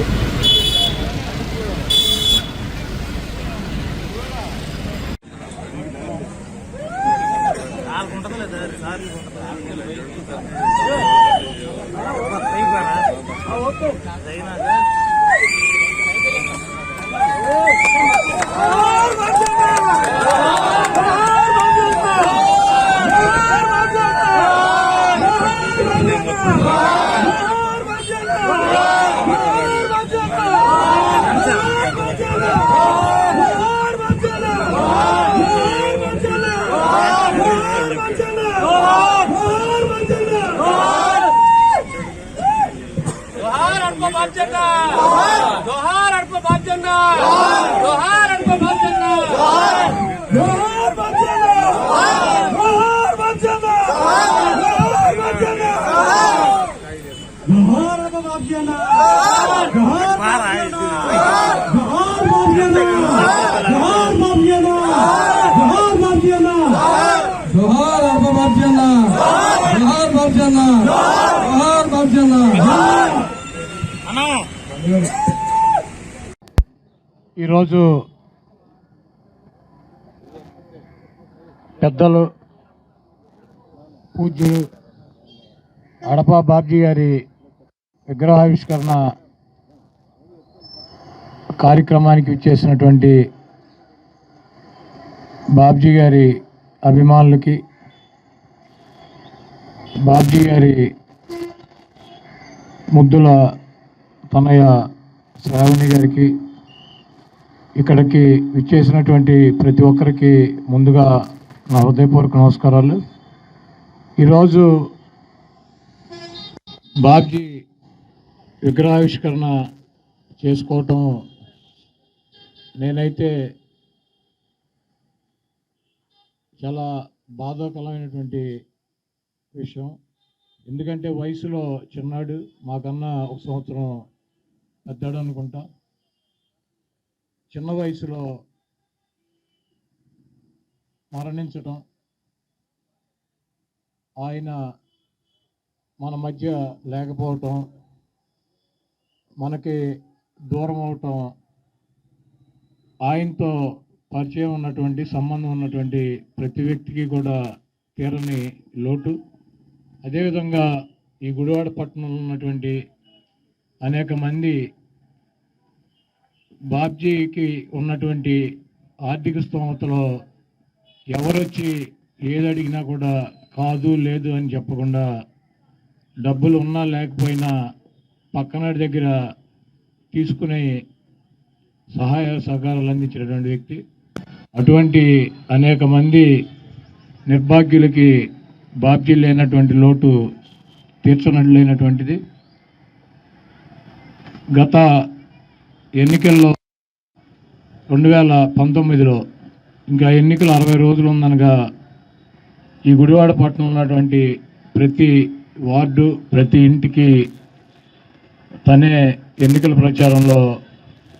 obrigado. జోహార్ అడుకో బాధ్యత జోహార్ అడుకో బాధ్యత జోహార్ అడుకో బాధ్యత జోహార్ ఈరోజు పెద్దలు పూజ్యులు అడపా బాబ్జీ గారి విగ్రహావిష్కరణ కార్యక్రమానికి ఇచ్చేసినటువంటి బాబ్జీ గారి అభిమానులకి బాబ్జీ గారి ముద్దుల తనయ శ్రావణి గారికి ఇక్కడికి విచ్చేసినటువంటి ప్రతి ఒక్కరికి ముందుగా నా హృదయపూర్వక నమస్కారాలు. ఈరోజు బాబ్జీ విగ్రహావిష్కరణ చేసుకోవటం నేనైతే చాలా బాధాకరమైనటువంటి విషయం. ఎందుకంటే వయసులో చిన్నాడు మాకన్నా ఒక సంవత్సరం పెద్దాడు అనుకుంటా చిన్న వయసులో మరణించటం ఆయన మన మధ్య లేకపోవటం మనకి దూరం అవటం ఆయనతో పరిచయం ఉన్నటువంటి సంబంధం ఉన్నటువంటి ప్రతి వ్యక్తికి కూడా తీరని లోటు. అదేవిధంగా ఈ గుడివాడ పట్టణంలో ఉన్నటువంటి అనేక మంది బాబ్జీకి ఉన్నటువంటి ఆర్థిక స్తోమతలో ఎవరొచ్చి ఏది అడిగినా కూడా కాదు లేదు అని చెప్పకుండా డబ్బులు ఉన్నా లేకపోయినా పక్కనాడి దగ్గర తీసుకునే సహాయ సహకారాలు అందించినటువంటి వ్యక్తి. అటువంటి అనేక మంది నిర్భాగ్యులకి బాబ్జీ లేనటువంటి లోటు తీర్చనట్లయినటువంటిది. గత ఎన్నికల్లో రెండు వేల పంతొమ్మిదిలో ఇంకా ఎన్నికలు అరవై రోజులు ఉందనగా ఈ గుడివాడ పట్నం ఉన్నటువంటి ప్రతి వార్డు ప్రతి ఇంటికి తనే ఎన్నికల ప్రచారంలో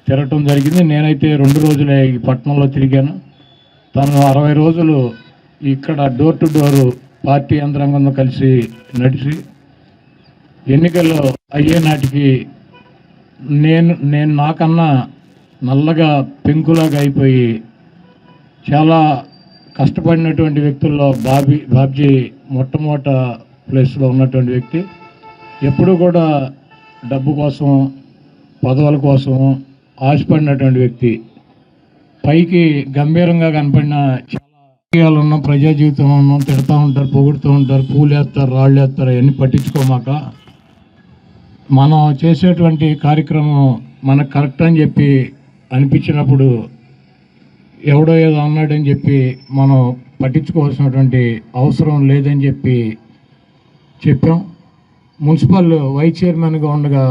తిరగటం జరిగింది. నేనైతే రెండు రోజులే ఈ పట్టణంలో తిరిగాను. తను అరవై రోజులు ఇక్కడ డోర్ టు డోర్ పార్టీ యంత్రాంగంలో కలిసి నడిచి ఎన్నికల్లో అయ్యే నాటికి నేను నేను నాకన్నా నల్లగా పెంకులాగా అయిపోయి చాలా కష్టపడినటువంటి వ్యక్తుల్లో బాబీ బాబ్జీ మొట్టమొదట ప్లేస్లో ఉన్నటువంటి వ్యక్తి. ఎప్పుడూ కూడా డబ్బు కోసం పదవుల కోసం ఆశపడినటువంటి వ్యక్తి. పైకి గంభీరంగా కనపడిన చాలా ఉన్న ప్రజా జీవితంలో ఉన్నాం తిడతా ఉంటారు పొగుడుతూ ఉంటారు పూలు వేస్తారు రాళ్ళు వేస్తారు అవన్నీ పట్టించుకోమాక. మనం చేసేటువంటి కార్యక్రమం మనకు కరెక్ట్ అని చెప్పి అనిపించినప్పుడు ఎవడో ఏదో అన్నాడని చెప్పి మనం పట్టించుకోవాల్సినటువంటి అవసరం లేదని చెప్పి చెప్పాం. మున్సిపల్ వైస్ చైర్మన్గా ఉండగా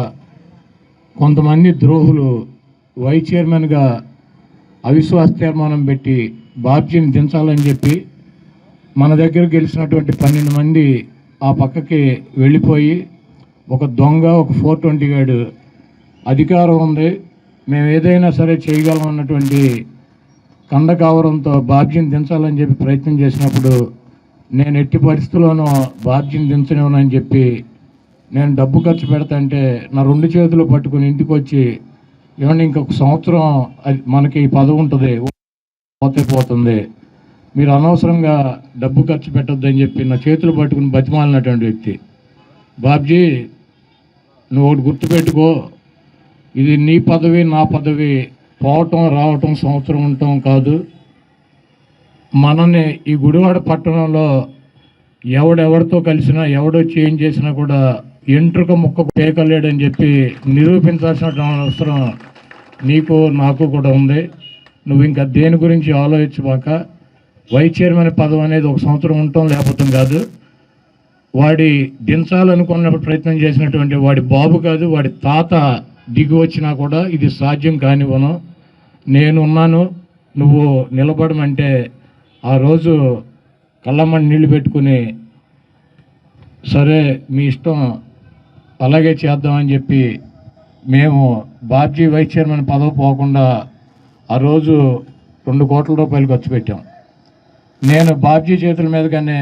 కొంతమంది ద్రోహులు వైస్ చైర్మన్గా అవిశ్వాస తీర్మానం పెట్టి బాబ్జీని దించాలని చెప్పి మన దగ్గర గెలిచినటువంటి పన్నెండు మంది ఆ పక్కకి వెళ్ళిపోయి ఒక దొంగ ఒక ఫోర్ ట్వంటీ గాడు అధికారం ఉంది. మేము ఏదైనా సరే చేయగలం అన్నటువంటి కండకావరంతో బాబ్జీని దించాలని చెప్పి ప్రయత్నం చేసినప్పుడు నేను ఎట్టి పరిస్థితుల్లోనూ బాబ్జీని దించనివ్వనని చెప్పి నేను డబ్బు ఖర్చు పెడతాంటే నా రెండు చేతులు పట్టుకుని ఇంటికి వచ్చి ఏమంటే ఇంకొక సంవత్సరం అది మనకి ఈ పదవి ఉంటుంది పోతే పోతుంది. మీరు అనవసరంగా డబ్బు ఖర్చు పెట్టొద్దని చెప్పి నా చేతులు పట్టుకుని బతిమాలినటువంటి వ్యక్తి. బాబ్జీ నువ్వు ఒకటి గుర్తుపెట్టుకో ఇది నీ పదవి నా పదవి పోవటం రావటం సంవత్సరం ఉండటం కాదు. మనని ఈ గుడివాడ పట్టణంలో ఎవడెవరితో కలిసినా ఎవడో చేంజ్ చేసినా కూడా ఎంట్రుక ముక్క పేకలేడని చెప్పి నిరూపించాల్సిన అవసరం నీకు నాకు కూడా ఉంది. నువ్వు ఇంకా దేని గురించి ఆలోచించబాక వైస్ చైర్మన్ పదవి అనేది ఒక సంవత్సరం ఉండటం లేకపోతే కాదు. వాడి దించాలనుకున్న ప్రయత్నం చేసినటువంటి వాడి బాబు కాదు వాడి తాత దిగి వచ్చినా కూడా ఇది సాధ్యం కానివ్వను నేనున్నాను నువ్వు నిలబడమంటే ఆ రోజు కళ్ళమ్మని నీళ్ళు పెట్టుకుని సరే మీ ఇష్టం అలాగే చేద్దామని చెప్పి మేము బాబ్జీ వైస్ చైర్మన్ పదవి పోకుండా ఆ రోజు రెండు కోట్ల రూపాయలు ఖర్చు పెట్టాం. నేను బాబ్జీ చేతుల మీదగానే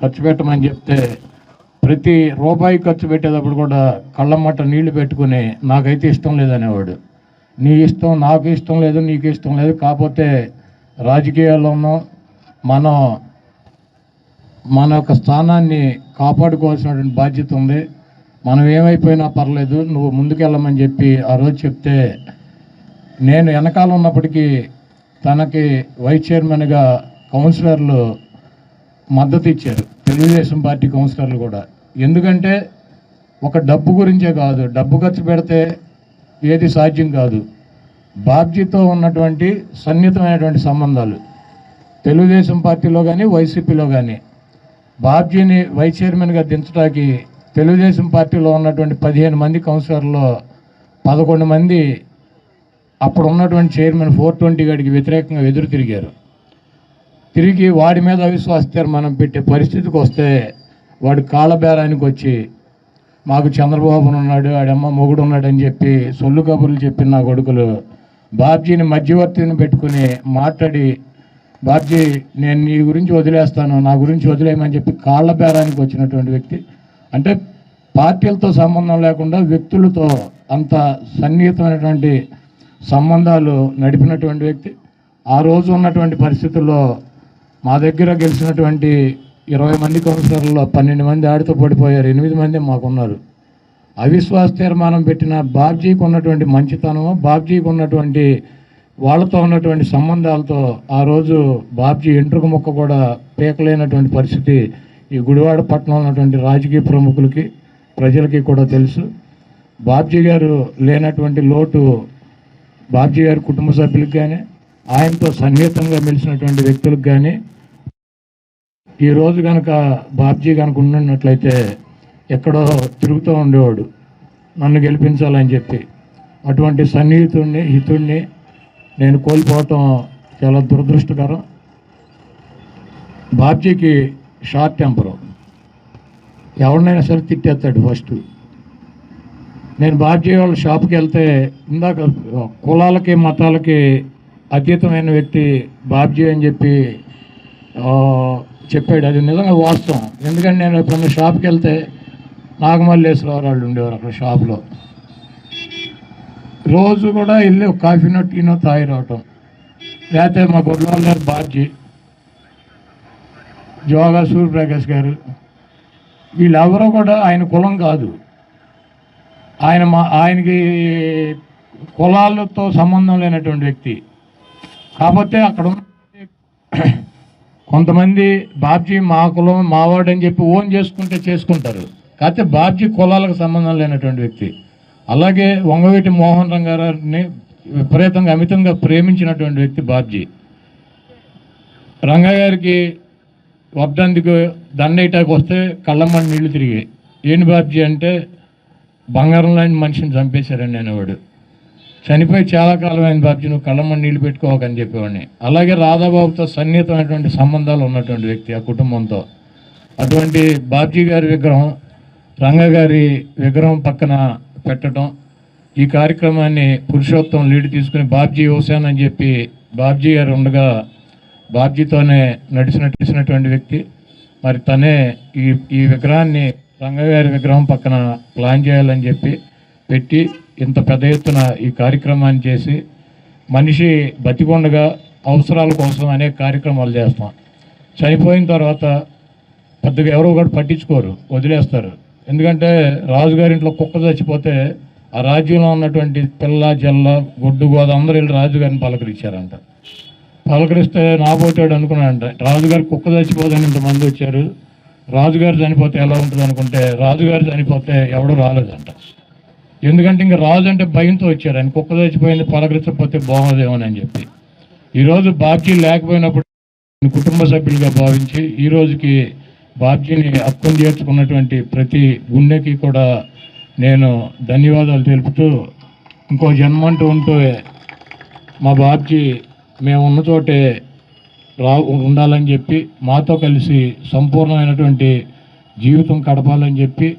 ఖర్చు పెట్టమని చెప్తే ప్రతి రూపాయి ఖర్చు పెట్టేటప్పుడు కూడా కళ్ళమ్మట నీళ్ళు పెట్టుకుని నాకైతే ఇష్టం లేదనేవాడు. నీ ఇష్టం నాకు ఇష్టం లేదు నీకు ఇష్టం లేదు కాకపోతే రాజకీయాల్లో ఉన్నాం మనం మన యొక్క స్థానాన్ని కాపాడుకోవాల్సినటువంటి బాధ్యత ఉంది. మనం ఏమైపోయినా పర్లేదు నువ్వు ముందుకెళ్ళమని చెప్పి ఆ రోజు చెప్తే నేను వెనకాల ఉన్నప్పటికీ తనకి వైస్ చైర్మన్గా కౌన్సిలర్లు మద్దతు ఇచ్చారు. తెలుగుదేశం పార్టీ కౌన్సిలర్లు కూడా. ఎందుకంటే ఒక డబ్బు గురించే కాదు. డబ్బు ఖర్చు పెడితే ఏది సాధ్యం కాదు. బాబ్జీతో ఉన్నటువంటి సన్నిహితమైనటువంటి సంబంధాలు. తెలుగుదేశం పార్టీలో కానీ వైసీపీలో కానీ బాబ్జీని వైస్ చైర్మన్గా దించడానికి తెలుగుదేశం పార్టీలో ఉన్నటువంటి పదిహేను మంది కౌన్సిలర్లో పదకొండు మంది అప్పుడు ఉన్నటువంటి చైర్మన్ ఫోర్ ట్వంటీ గడికి వ్యతిరేకంగా ఎదురు తిరిగారు. తిరిగి వాడి మీద అవిశ్వాస తీర్మానం పెట్టే పరిస్థితికి వస్తే వాడు కాళ్ళబేరానికి వచ్చి మాకు చంద్రబాబు ఉన్నాడు ఆడమ్మ మొగుడు ఉన్నాడని చెప్పి సొల్లు కబుర్లు చెప్పిన నా కొడుకులు బాబ్జీని మధ్యవర్తిని పెట్టుకుని మాట్లాడి బాబ్జీ నేను నీ గురించి వదిలేస్తాను నా గురించి వదిలేయమని చెప్పి కాళ్ళ బేరానికి వచ్చినటువంటి వ్యక్తి. అంటే పార్టీలతో సంబంధం లేకుండా వ్యక్తులతో అంత సన్నిహితమైనటువంటి సంబంధాలు నడిపినటువంటి వ్యక్తి. ఆ రోజు ఉన్నటువంటి పరిస్థితుల్లో మా దగ్గర గెలిచినటువంటి ఇరవై మంది కౌన్సిలర్లో పన్నెండు మంది ఆడితో పడిపోయారు ఎనిమిది మంది మాకున్నారు. అవిశ్వాస తీర్మానం పెట్టిన బాబ్జీకి ఉన్నటువంటి మంచితనం బాబ్జీకి ఉన్నటువంటి వాళ్ళతో ఉన్నటువంటి సంబంధాలతో ఆ రోజు బాబ్జీ ఎంట్రుక ముక్క కూడా పీకలేనటువంటి పరిస్థితి ఈ గుడివాడ పట్టణంలో ఉన్నటువంటి రాజకీయ ప్రముఖులకి ప్రజలకి కూడా తెలుసు. బాబ్జీ గారు లేనటువంటి లోటు బాబ్జీ గారి కుటుంబ సభ్యులకు కానీ ఆయనతో సన్నిహితంగా మెలిసినటువంటి వ్యక్తులకు కానీ ఈరోజు కనుక బాబ్జీ కనుక ఉన్నట్లయితే ఎక్కడో తిరుగుతూ ఉండేవాడు. నన్ను గెలిపించాలని చెప్పి. అటువంటి సన్నిహితుడిని హితుడిని నేను కోల్పోవటం చాలా దురదృష్టకరం. బాబ్జీకి షార్ట్ టెంపరు. ఎవరినైనా సరే తిట్టేస్తాడు ఫస్ట్. నేను బాబ్జీ వాళ్ళ షాప్కి వెళ్తే ఇందాక కులాలకి మతాలకి అతీతమైన వ్యక్తి బాబ్జీ అని చెప్పి చెప్పాడు. అది నిజంగా వాస్తవం. ఎందుకంటే నేను ఎప్పుడన్నా షాప్కి వెళ్తే నాగమల్లేశ్వరరావు వాళ్ళు ఉండేవారు అక్కడ షాప్లో రోజు కూడా వెళ్ళి ఒక కాఫీనో టీనో తాగి రావటం లేకపోతే మా గొడవల గారు బాబ్జీ జోగా సూర్యప్రకాష్ గారు వీళ్ళెవరో కూడా ఆయన కులం కాదు. ఆయన మా ఆయనకి కులాలతో సంబంధం లేనటువంటి వ్యక్తి. కాకపోతే అక్కడ ఉన్న కొంతమంది బాబ్జీ మా కులం మావాడు అని చెప్పి ఓన్ చేసుకుంటే చేసుకుంటారు. కాకపోతే బాబ్జీ కులాలకు సంబంధం లేనటువంటి వ్యక్తి. అలాగే వంగవీటి మోహన్ రంగారావుని విపరీతంగా అమితంగా ప్రేమించినటువంటి వ్యక్తి బాబ్జీ. రంగయ్య గారికి వర్ధంతికి దండేటాకి వస్తే కళ్ళమ్మని నీళ్ళు తిరిగాయి ఏంటి బాబ్జీ అంటే బంగారం లాంటి మనిషిని చంపేశారని అనేవాడు. చనిపోయి చాలా కాలం అయింది బాబ్జీ నువ్వు కళ్ళమ్మని నీళ్ళు పెట్టుకోవకని చెప్పేవాడిని. అలాగే రాధాబాబుతో సన్నిహితమైనటువంటి సంబంధాలు ఉన్నటువంటి వ్యక్తి ఆ కుటుంబంతో. అటువంటి బాబ్జీ గారి విగ్రహం రంగ గారి విగ్రహం పక్కన పెట్టడం ఈ కార్యక్రమాన్ని పురుషోత్తం లీడ్ తీసుకుని బాబ్జీ యువసేన అని చెప్పి బాబ్జీ గారు ఉండగా బాబ్జీతోనే నడిచిన నడిచినటువంటి వ్యక్తి. మరి తనే ఈ ఈ విగ్రహాన్ని రంగగారి విగ్రహం పక్కన ప్లాన్ చేయాలని చెప్పి పెట్టి ఇంత పెద్ద ఎత్తున ఈ కార్యక్రమాన్ని చేసి మనిషి బతికొండగా అవసరాల కోసం అనేక కార్యక్రమాలు చేస్తాం. చనిపోయిన తర్వాత పెద్దగా ఎవరో ఒకటి పట్టించుకోరు వదిలేస్తారు. ఎందుకంటే రాజుగారి ఇంట్లో కుక్క చచ్చిపోతే ఆ రాజ్యంలో ఉన్నటువంటి పిల్ల జల్ల గొడ్డు గోద అందరూ వెళ్ళి రాజుగారిని పలకరించారంట. పలకరిస్తే నాపోతాడు అనుకున్నాడంట రాజుగారు కుక్క చచ్చిపోదని ఇంతమంది వచ్చారు. రాజుగారు చనిపోతే ఎలా ఉంటుంది అనుకుంటే రాజుగారు చనిపోతే ఎవడు రాలేదంట. ఎందుకంటే ఇంకా రాజు అంటే భయంతో వచ్చారు. ఆయన కుక్క చచ్చిపోయింది పలకరించకపోతే బాగోదేమో అని చెప్పి. ఈరోజు బాబ్జీ లేకపోయినప్పుడు కుటుంబ సభ్యులుగా భావించి ఈ రోజుకి బాబ్జీని హక్కును చేర్చుకున్నటువంటి ప్రతి గుండెకి కూడా నేను ధన్యవాదాలు తెలుపుతూ ఇంకో జన్మంటూ ఉంటూ మా బాబ్జీ మేము ఉన్న చోటే రా ఉండాలని చెప్పి మాతో కలిసి సంపూర్ణమైనటువంటి జీవితం గడపాలని చెప్పి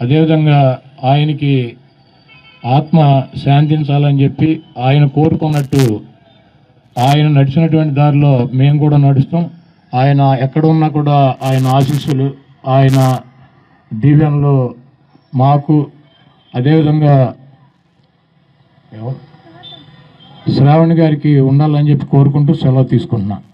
అదేవిధంగా ఆయనకి ఆత్మ శాంతించాలని చెప్పి ఆయన కోరుకున్నట్టు ఆయన నడిచినటువంటి దారిలో మేము కూడా నడుస్తాం. ఆయన ఎక్కడున్నా కూడా ఆయన ఆశీస్సులు ఆయన దీవెనలు మాకు అదేవిధంగా శ్రావణి శ్రావణ్ గారికి ఉండాలని చెప్పి కోరుకుంటూ సెలవు తీసుకుంటున్నాను